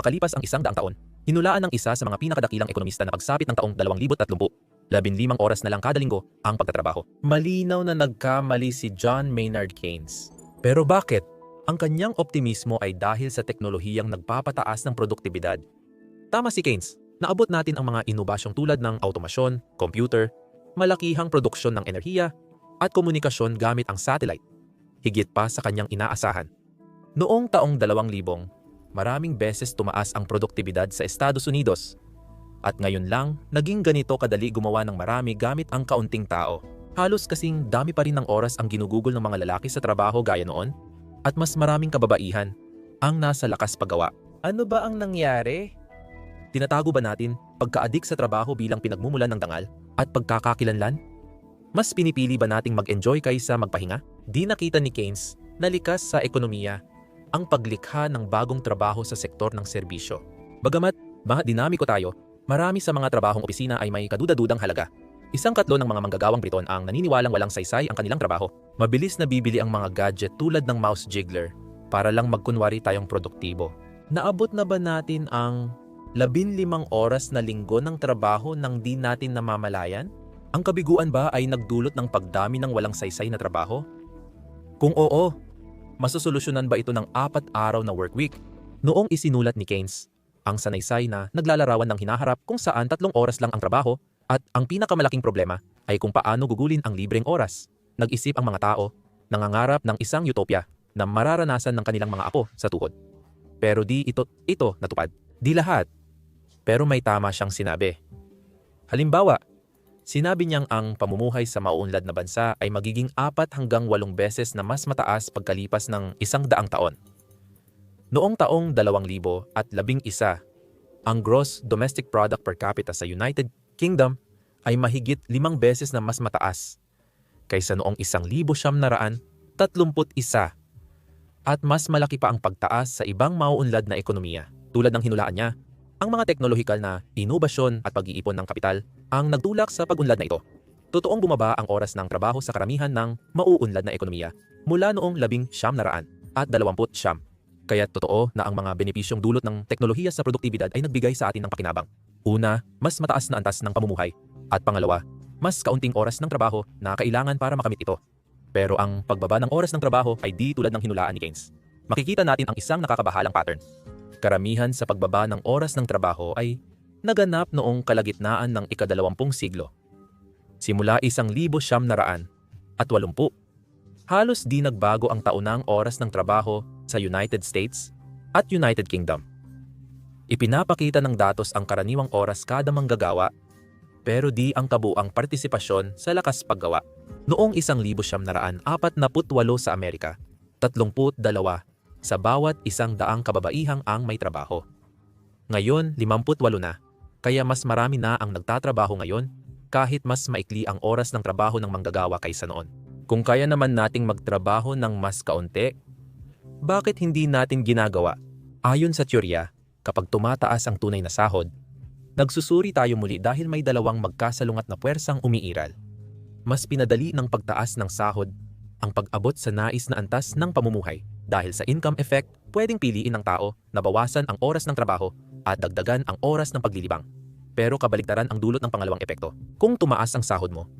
Makalipas ang isang daang taon, hinulaan ng isa sa mga pinakadakilang ekonomista na pagsapit ng taong 2030, 15 oras na lang kada linggo ang pagtatrabaho. Malinaw na nagkamali si John Maynard Keynes. Pero bakit? Ang kanyang optimismo ay dahil sa teknolohiyang nagpapataas ng produktibidad. Tama si Keynes, naabot natin ang mga inobasyong tulad ng automasyon, computer, malakihang produksyon ng enerhiya, at komunikasyon gamit ang satellite. Higit pa sa kanyang inaasahan. Noong taong 2000, maraming beses tumaas ang produktibidad sa Estados Unidos. At ngayon lang, naging ganito kadali gumawa ng marami gamit ang kaunting tao. Halos kasing dami pa rin ng oras ang ginugugol ng mga lalaki sa trabaho gaya noon, at mas maraming kababaihan ang nasa lakas paggawa. Ano ba ang nangyari? Tinatago ba natin pagka-adik sa trabaho bilang pinagmumulan ng dangal at pagkakakilanlan? Mas pinipili ba nating mag-enjoy kaysa magpahinga? Di nakita ni Keynes na likas sa ekonomiya ang paglikha ng bagong trabaho sa sektor ng serbisyo. Bagamat mga dinamiko tayo, marami sa mga trabahong opisina ay may kadudadudang halaga. Isang katlo ng mga manggagawang Briton ang naniniwalang walang saysay ang kanilang trabaho. Mabilis na bibili ang mga gadget tulad ng mouse jiggler para lang magkunwari tayong produktibo. Naabot na ba natin ang 15 oras na linggo ng trabaho nang di natin namamalayan? Ang kabiguan ba ay nagdulot ng pagdami ng walang saysay na trabaho? Kung oo, masusolusyonan ba ito ng apat araw na work week? Noong isinulat ni Keynes, ang sanaysay na naglalarawan ng hinaharap kung saan tatlong oras lang ang trabaho at ang pinakamalaking problema ay kung paano gugulin ang libreng oras. Nag-isip ang mga tao, nangangarap ng isang utopia na mararanasan ng kanilang mga apo sa tuhod. Pero di ito, ito natupad. Di lahat. Pero may tama siyang sinabi. Halimbawa, Sinabi niyang ang pamumuhay sa mauunlad na bansa ay magiging apat hanggang walong beses na mas mataas pagkalipas ng isang daang taon. Noong taong 2000 at labing isa, ang gross domestic product per capita sa United Kingdom ay mahigit limang beses na mas mataas kaysa noong isang libo siyam naraan, tatlumput isa. At mas malaki pa ang pagtaas sa ibang mauunlad na ekonomiya tulad ng hinulaan niya ang mga teknolohikal na inobasyon at pag-iipon ng kapital ang nagtulak sa pag-unlad na ito. Totoong bumaba ang oras ng trabaho sa karamihan ng mauunlad na ekonomiya mula noong labing siyam na raan at dalawamput siyam. Kaya totoo na ang mga benepisyong dulot ng teknolohiya sa produktibidad ay nagbigay sa atin ng pakinabang. Una, mas mataas na antas ng pamumuhay. At pangalawa, mas kaunting oras ng trabaho na kailangan para makamit ito. Pero ang pagbaba ng oras ng trabaho ay di tulad ng hinulaan ni Keynes. Makikita natin ang isang nakakabahalang pattern. Karamihan sa pagbaba ng oras ng trabaho ay naganap noong kalagitnaan ng ikadalawampung siglo. Simula isang libo siyam na at walumpu. Halos di nagbago ang taunang oras ng trabaho sa United States at United Kingdom. Ipinapakita ng datos ang karaniwang oras kada manggagawa pero di ang kabuang partisipasyon sa lakas paggawa. Noong isang libo siyam na raan apat na putwalo sa Amerika, tatlumput dalawa sa bawat isang daang kababaihang ang may trabaho. Ngayon, 58 na, kaya mas marami na ang nagtatrabaho ngayon kahit mas maikli ang oras ng trabaho ng manggagawa kaysa noon. Kung kaya naman nating magtrabaho ng mas kaunti, bakit hindi natin ginagawa? Ayon sa teorya, kapag tumataas ang tunay na sahod, nagsusuri tayo muli dahil may dalawang magkasalungat na puwersang umiiral. Mas pinadali ng pagtaas ng sahod ang pag-abot sa nais na antas ng pamumuhay dahil sa income effect, pwedeng piliin ng tao na bawasan ang oras ng trabaho at dagdagan ang oras ng paglilibang. Pero kabaligtaran ang dulot ng pangalawang epekto. Kung tumaas ang sahod mo,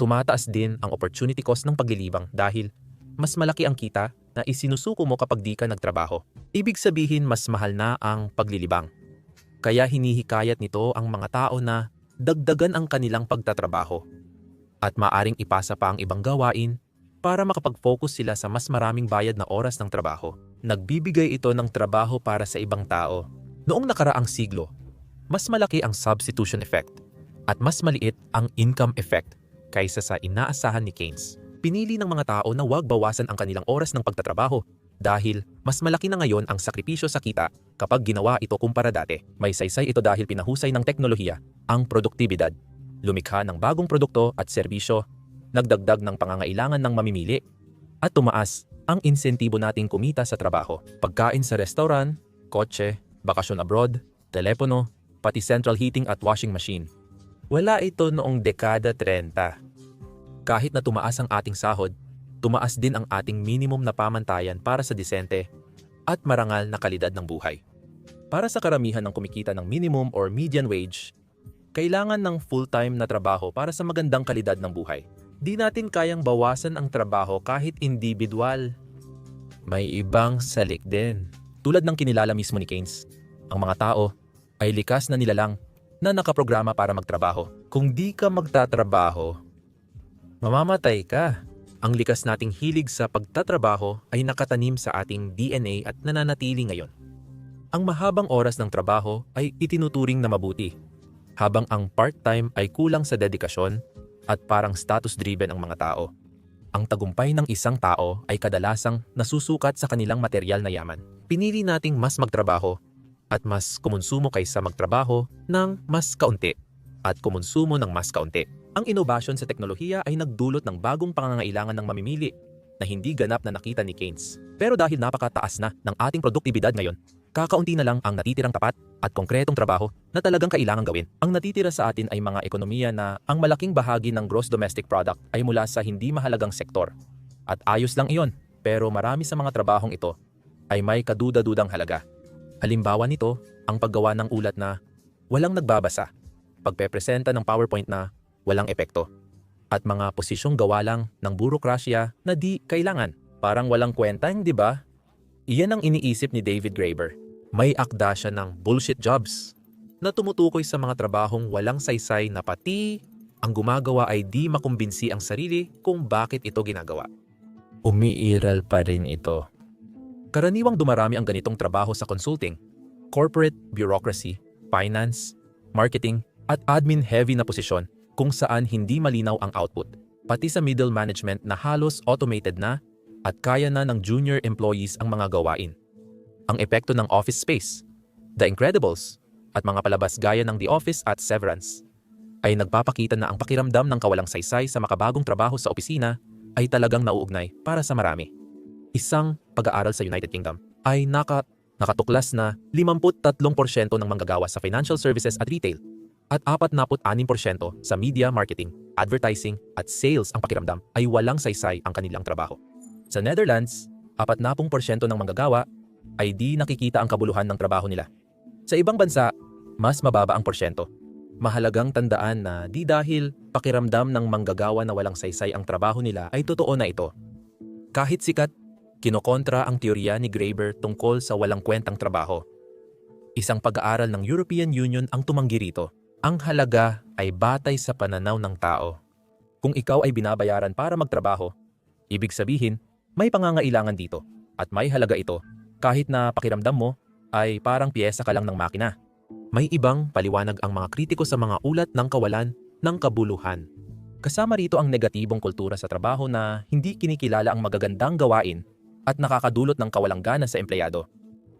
tumataas din ang opportunity cost ng paglilibang dahil mas malaki ang kita na isinusuko mo kapag di ka nagtrabaho. Ibig sabihin mas mahal na ang paglilibang. Kaya hinihikayat nito ang mga tao na dagdagan ang kanilang pagtatrabaho at maaring ipasa pa ang ibang gawain para makapag-focus sila sa mas maraming bayad na oras ng trabaho. Nagbibigay ito ng trabaho para sa ibang tao. Noong nakaraang siglo, mas malaki ang substitution effect at mas maliit ang income effect kaysa sa inaasahan ni Keynes. Pinili ng mga tao na huwag bawasan ang kanilang oras ng pagtatrabaho dahil mas malaki na ngayon ang sakripisyo sa kita kapag ginawa ito kumpara dati. May saysay ito dahil pinahusay ng teknolohiya ang produktibidad, lumikha ng bagong produkto at serbisyo nagdagdag ng pangangailangan ng mamimili, at tumaas ang insentibo nating kumita sa trabaho. Pagkain sa restaurant, kotse, bakasyon abroad, telepono, pati central heating at washing machine. Wala ito noong dekada 30. Kahit na tumaas ang ating sahod, tumaas din ang ating minimum na pamantayan para sa disente at marangal na kalidad ng buhay. Para sa karamihan ng kumikita ng minimum or median wage, kailangan ng full-time na trabaho para sa magandang kalidad ng buhay. Di natin kayang bawasan ang trabaho kahit individual. May ibang salik din. Tulad ng kinilala mismo ni Keynes, ang mga tao ay likas na nilalang na nakaprograma para magtrabaho. Kung di ka magtatrabaho, mamamatay ka. Ang likas nating hilig sa pagtatrabaho ay nakatanim sa ating DNA at nananatili ngayon. Ang mahabang oras ng trabaho ay itinuturing na mabuti, habang ang part-time ay kulang sa dedikasyon at parang status-driven ang mga tao. Ang tagumpay ng isang tao ay kadalasang nasusukat sa kanilang material na yaman. Pinili nating mas magtrabaho at mas kumonsumo kaysa magtrabaho ng mas kaunti at kumonsumo ng mas kaunti. Ang inobasyon sa teknolohiya ay nagdulot ng bagong pangangailangan ng mamimili na hindi ganap na nakita ni Keynes. Pero dahil napakataas na ng ating produktibidad ngayon, kakaunti na lang ang natitirang tapat at konkretong trabaho na talagang kailangan gawin. Ang natitira sa atin ay mga ekonomiya na ang malaking bahagi ng gross domestic product ay mula sa hindi mahalagang sektor. At ayos lang iyon, pero marami sa mga trabahong ito ay may kaduda-dudang halaga. Halimbawa nito, ang paggawa ng ulat na walang nagbabasa, pagpepresenta ng PowerPoint na walang epekto, at mga posisyong gawa lang ng burokrasya na di kailangan. Parang walang kwenta, di ba? Iyan ang iniisip ni David Graeber. May akda siya ng bullshit jobs na tumutukoy sa mga trabahong walang saysay na pati ang gumagawa ay di makumbinsi ang sarili kung bakit ito ginagawa. Umiiral pa rin ito. Karaniwang dumarami ang ganitong trabaho sa consulting, corporate bureaucracy, finance, marketing, at admin-heavy na posisyon kung saan hindi malinaw ang output, pati sa middle management na halos automated na at kaya na ng junior employees ang mga gawain. Ang epekto ng office space, The Incredibles, at mga palabas gaya ng The Office at Severance ay nagpapakita na ang pakiramdam ng kawalang saysay sa makabagong trabaho sa opisina ay talagang nauugnay para sa marami. Isang pag-aaral sa United Kingdom ay naka, nakatuklas na 53% ng manggagawa sa financial services at retail at 46% sa media marketing, advertising at sales ang pakiramdam ay walang saysay ang kanilang trabaho. Sa Netherlands, 40% ng manggagawa ay di nakikita ang kabuluhan ng trabaho nila. Sa ibang bansa, mas mababa ang porsyento. Mahalagang tandaan na di dahil pakiramdam ng manggagawa na walang saysay ang trabaho nila ay totoo na ito. Kahit sikat, kinokontra ang teorya ni Graeber tungkol sa walang kwentang trabaho. Isang pag-aaral ng European Union ang tumanggi rito. Ang halaga ay batay sa pananaw ng tao. Kung ikaw ay binabayaran para magtrabaho, ibig sabihin, may pangangailangan dito at may halaga ito kahit na pakiramdam mo ay parang piyesa ka lang ng makina. May ibang paliwanag ang mga kritiko sa mga ulat ng kawalan ng kabuluhan. Kasama rito ang negatibong kultura sa trabaho na hindi kinikilala ang magagandang gawain at nakakadulot ng kawalang gana sa empleyado.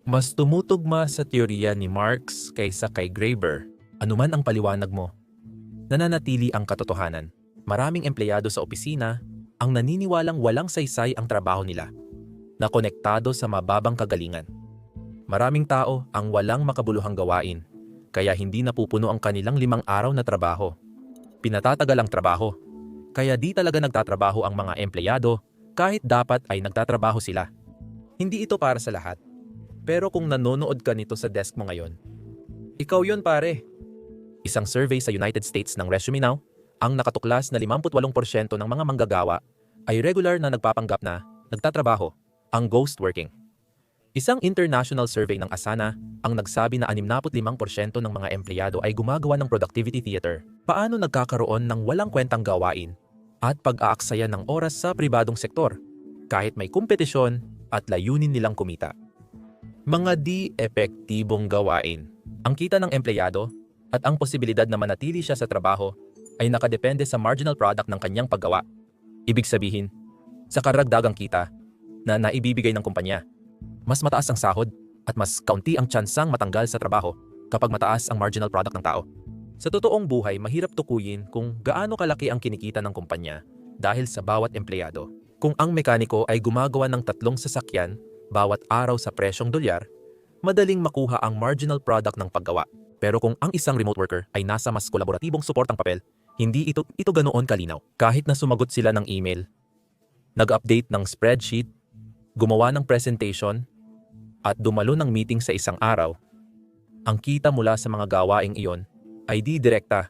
Mas tumutugma sa teorya ni Marx kaysa kay Graeber anuman ang paliwanag mo, nananatili ang katotohanan. Maraming empleyado sa opisina ang naniniwalang walang saysay ang trabaho nila, na konektado sa mababang kagalingan. Maraming tao ang walang makabuluhang gawain, kaya hindi napupuno ang kanilang limang araw na trabaho. Pinatatagal ang trabaho, kaya di talaga nagtatrabaho ang mga empleyado kahit dapat ay nagtatrabaho sila. Hindi ito para sa lahat. Pero kung nanonood ka nito sa desk mo ngayon, ikaw yon pare. Isang survey sa United States ng Resume Now, ang nakatuklas na 58% ng mga manggagawa ay regular na nagpapanggap na nagtatrabaho, ang ghost working. Isang international survey ng Asana ang nagsabi na 65% ng mga empleyado ay gumagawa ng productivity theater. Paano nagkakaroon ng walang kwentang gawain at pag-aaksaya ng oras sa pribadong sektor kahit may kompetisyon at layunin nilang kumita. Mga di-epektibong gawain. Ang kita ng empleyado at ang posibilidad na manatili siya sa trabaho ay nakadepende sa marginal product ng kanyang paggawa. Ibig sabihin, sa karagdagang kita na naibibigay ng kumpanya, mas mataas ang sahod at mas kaunti ang tsansang matanggal sa trabaho kapag mataas ang marginal product ng tao. Sa totoong buhay, mahirap tukuyin kung gaano kalaki ang kinikita ng kumpanya dahil sa bawat empleyado. Kung ang mekaniko ay gumagawa ng tatlong sasakyan bawat araw sa presyong dolyar, madaling makuha ang marginal product ng paggawa. Pero kung ang isang remote worker ay nasa mas kolaboratibong suportang papel, hindi ito, ito ganoon kalinaw. Kahit na sumagot sila ng email, nag-update ng spreadsheet, gumawa ng presentation, at dumalo ng meeting sa isang araw, Ang kita mula sa mga gawaing iyon ay di direkta,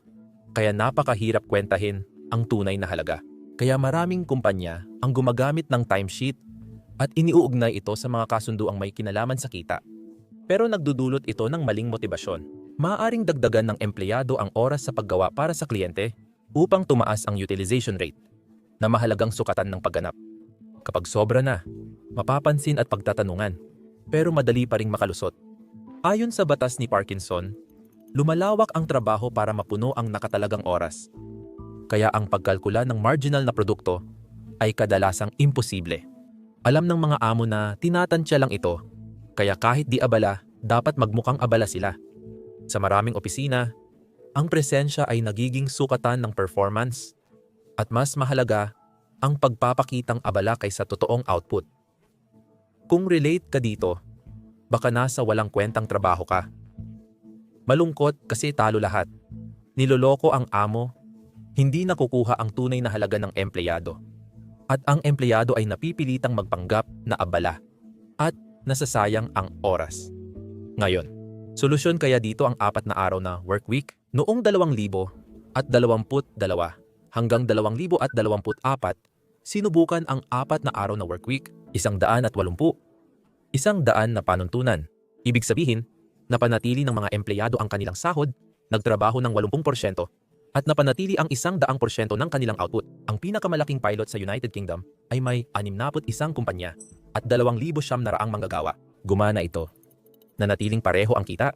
kaya napakahirap kwentahin ang tunay na halaga. Kaya maraming kumpanya ang gumagamit ng timesheet at iniuugnay ito sa mga kasunduang may kinalaman sa kita. Pero nagdudulot ito ng maling motibasyon. Maaaring dagdagan ng empleyado ang oras sa paggawa para sa kliyente upang tumaas ang utilization rate na mahalagang sukatan ng pagganap. Kapag sobra na, mapapansin at pagtatanungan, pero madali pa ring makalusot. Ayon sa batas ni Parkinson, lumalawak ang trabaho para mapuno ang nakatalagang oras. Kaya ang pagkalkula ng marginal na produkto ay kadalasang imposible. Alam ng mga amo na tinatansya lang ito, kaya kahit di abala, dapat magmukhang abala sila. Sa maraming opisina, ang presensya ay nagiging sukatan ng performance at mas mahalaga ang pagpapakitang abala kaysa totoong output. Kung relate ka dito, baka nasa walang kwentang trabaho ka. Malungkot kasi talo lahat. Niloloko ang amo, hindi nakukuha ang tunay na halaga ng empleyado. At ang empleyado ay napipilitang magpanggap na abala at nasasayang ang oras. Ngayon, solusyon kaya dito ang apat na araw na work week noong 2000 at 22 hanggang 2024 sinubukan ang apat na araw na work week, isang daan at walumpu, isang daan na panuntunan. Ibig sabihin, napanatili ng mga empleyado ang kanilang sahod, nagtrabaho ng 80%, at napanatili ang isang daang porsyento ng kanilang output. Ang pinakamalaking pilot sa United Kingdom ay may 61 kumpanya at 2,000 siyam na raang manggagawa. Gumana ito. Nanatiling pareho ang kita,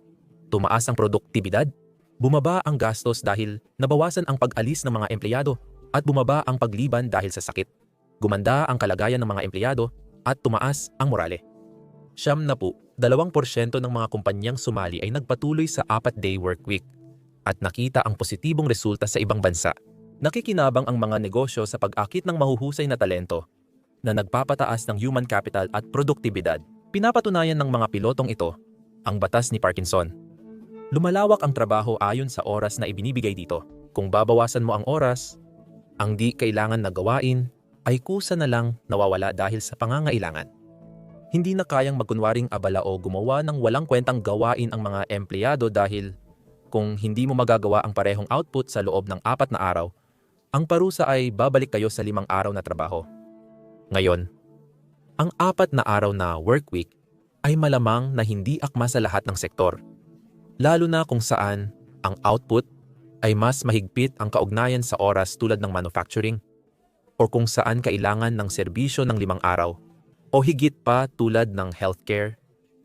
tumaas ang produktibidad, bumaba ang gastos dahil nabawasan ang pag-alis ng mga empleyado at bumaba ang pagliban dahil sa sakit. Gumanda ang kalagayan ng mga empleyado at tumaas ang morale. Siyam na po, 2% ng mga kumpanyang sumali ay nagpatuloy sa 4-day work week at nakita ang positibong resulta sa ibang bansa. Nakikinabang ang mga negosyo sa pag-akit ng mahuhusay na talento na nagpapataas ng human capital at produktibidad. Pinapatunayan ng mga pilotong ito ang batas ni Parkinson. Lumalawak ang trabaho ayon sa oras na ibinibigay dito. Kung babawasan mo ang oras, ang di kailangan na gawain ay kusa na lang nawawala dahil sa pangangailangan. Hindi na kayang magkunwaring abala o gumawa ng walang kwentang gawain ang mga empleyado dahil kung hindi mo magagawa ang parehong output sa loob ng apat na araw, ang parusa ay babalik kayo sa limang araw na trabaho. Ngayon, ang apat na araw na work week ay malamang na hindi akma sa lahat ng sektor. Lalo na kung saan ang output ay mas mahigpit ang kaugnayan sa oras tulad ng manufacturing o kung saan kailangan ng serbisyo ng limang araw o higit pa tulad ng healthcare,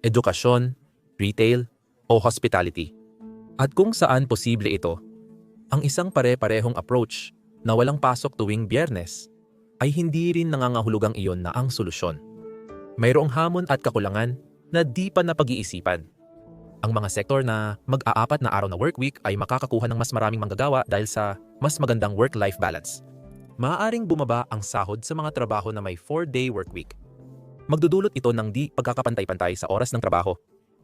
edukasyon, retail o hospitality. At kung saan posible ito, ang isang pare-parehong approach na walang pasok tuwing biyernes ay hindi rin nangangahulugang iyon na ang solusyon. Mayroong hamon at kakulangan na di pa napag-iisipan. Ang mga sektor na mag-aapat na araw na work week ay makakakuha ng mas maraming manggagawa dahil sa mas magandang work-life balance. Maaaring bumaba ang sahod sa mga trabaho na may 4-day work week Magdudulot ito ng di pagkakapantay-pantay sa oras ng trabaho.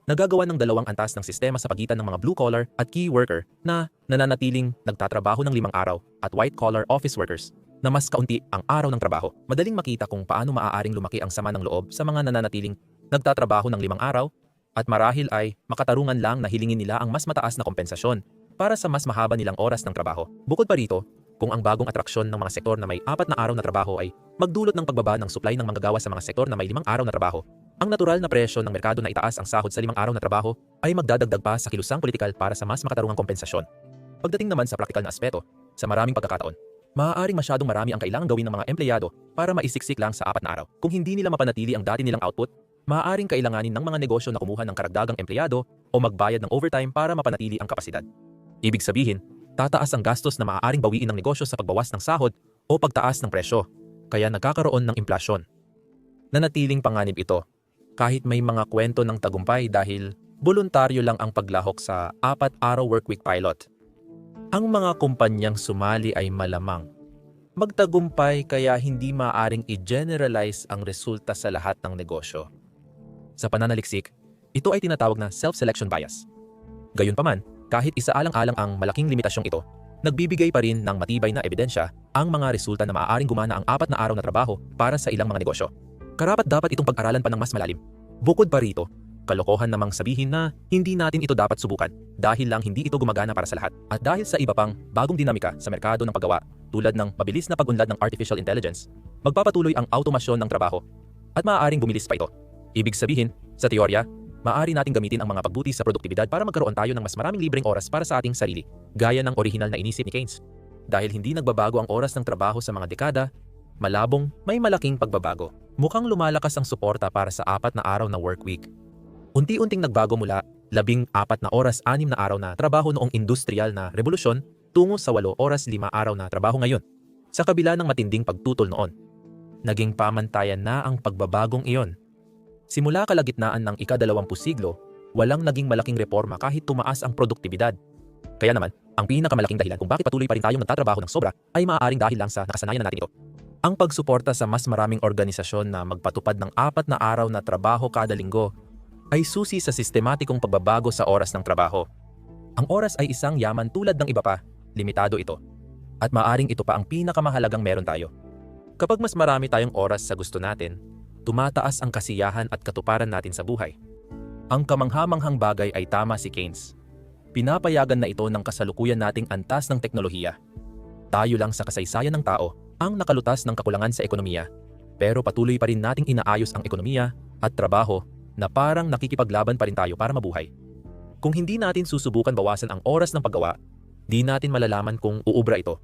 Nagagawa ng dalawang antas ng sistema sa pagitan ng mga blue-collar at key worker na nananatiling nagtatrabaho ng limang araw at white-collar office workers na mas kaunti ang araw ng trabaho. Madaling makita kung paano maaaring lumaki ang sama ng loob sa mga nananatiling nagtatrabaho ng limang araw at marahil ay makatarungan lang na hilingin nila ang mas mataas na kompensasyon para sa mas mahaba nilang oras ng trabaho. Bukod pa rito, kung ang bagong atraksyon ng mga sektor na may apat na araw na trabaho ay magdulot ng pagbaba ng supply ng manggagawa sa mga sektor na may limang araw na trabaho, ang natural na presyo ng merkado na itaas ang sahod sa limang araw na trabaho ay magdadagdag pa sa kilusang politikal para sa mas makatarungang kompensasyon. Pagdating naman sa praktikal na aspeto, sa maraming pagkakataon, maaaring masyadong marami ang kailangang gawin ng mga empleyado para maisiksik lang sa apat na araw. Kung hindi nila mapanatili ang dati nilang output, maaaring kailanganin ng mga negosyo na kumuha ng karagdagang empleyado o magbayad ng overtime para mapanatili ang kapasidad. Ibig sabihin, tataas ang gastos na maaaring bawiin ng negosyo sa pagbawas ng sahod o pagtaas ng presyo, kaya nagkakaroon ng implasyon. Nanatiling panganib ito, kahit may mga kwento ng tagumpay dahil voluntaryo lang ang paglahok sa apat-araw workweek pilot. Ang mga kumpanyang sumali ay malamang. Magtagumpay kaya hindi maaring i-generalize ang resulta sa lahat ng negosyo. Sa pananaliksik, ito ay tinatawag na self-selection bias. Gayunpaman, kahit isaalang-alang ang malaking limitasyong ito, nagbibigay pa rin ng matibay na ebidensya ang mga resulta na maaaring gumana ang apat na araw na trabaho para sa ilang mga negosyo. Karapat dapat itong pag-aralan pa ng mas malalim. Bukod pa rito, Kalokohan namang sabihin na hindi natin ito dapat subukan dahil lang hindi ito gumagana para sa lahat. At dahil sa iba pang bagong dinamika sa merkado ng paggawa tulad ng mabilis na pag-unlad ng artificial intelligence, magpapatuloy ang automasyon ng trabaho at maaaring bumilis pa ito. Ibig sabihin, sa teorya, maaari nating gamitin ang mga pagbuti sa produktibidad para magkaroon tayo ng mas maraming libreng oras para sa ating sarili, gaya ng orihinal na inisip ni Keynes. Dahil hindi nagbabago ang oras ng trabaho sa mga dekada, malabong may malaking pagbabago. Mukhang lumalakas ang suporta para sa apat na araw na work week. Unti-unting nagbago mula labing apat na oras anim na araw na trabaho noong industrial na revolusyon tungo sa walo oras lima araw na trabaho ngayon. Sa kabila ng matinding pagtutol noon, naging pamantayan na ang pagbabagong iyon. Simula kalagitnaan ng ikadalawampu siglo, walang naging malaking reforma kahit tumaas ang produktibidad. Kaya naman, ang pinakamalaking dahilan kung bakit patuloy pa rin tayong nagtatrabaho ng sobra ay maaaring dahil lang sa nakasanayan na natin ito. Ang pagsuporta sa mas maraming organisasyon na magpatupad ng apat na araw na trabaho kada linggo ay susi sa sistematikong pagbabago sa oras ng trabaho. Ang oras ay isang yaman tulad ng iba pa, limitado ito. At maaring ito pa ang pinakamahalagang meron tayo. Kapag mas marami tayong oras sa gusto natin, tumataas ang kasiyahan at katuparan natin sa buhay. Ang kamanghamanghang bagay ay tama si Keynes. Pinapayagan na ito ng kasalukuyan nating antas ng teknolohiya. Tayo lang sa kasaysayan ng tao ang nakalutas ng kakulangan sa ekonomiya. Pero patuloy pa rin nating inaayos ang ekonomiya at trabaho na parang nakikipaglaban pa rin tayo para mabuhay. Kung hindi natin susubukan bawasan ang oras ng paggawa, di natin malalaman kung uubra ito